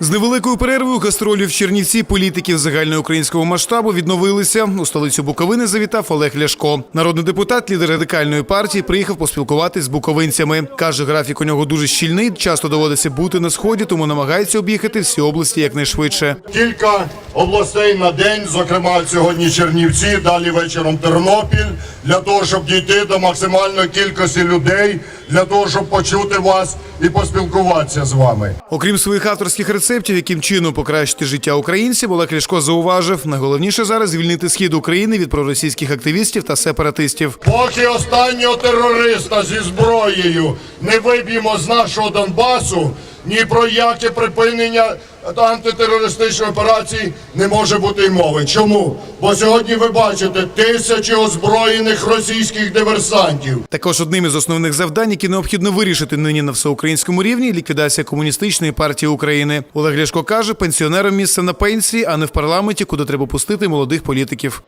З невеликою перервою гастролів в Чернівці політиків загальноукраїнського масштабу відновилися. У столицю Буковини завітав Олег Ляшко. Народний депутат, лідер радикальної партії, приїхав поспілкуватись з буковинцями. Каже, графік у нього дуже щільний. Часто доводиться бути на сході, тому намагається об'їхати всі області якнайшвидше. Кілька областей на день, зокрема сьогодні Чернівці, далі вечором Тернопіль, для того, щоб дійти до максимальної кількості людей, для того, щоб почути вас і поспілкуватися з вами. Окрім своїх авторських рецептів, яким чином покращити життя українців, Олег Ляшко зауважив, найголовніше зараз звільнити схід України від проросійських активістів та сепаратистів. Поки останнього терориста зі зброєю не виб'ємо з нашого Донбасу, ні про яке припинення антитерористичної операції не може бути й мови. Чому? Бо сьогодні ви бачите тисячі озброєних російських диверсантів. Також одним із основних завдань, які необхідно вирішити нині на всеукраїнському рівні, ліквідація комуністичної партії України. Олег Ляшко каже, пенсіонерам місце на пенсії, а не в парламенті, куди треба пустити молодих політиків.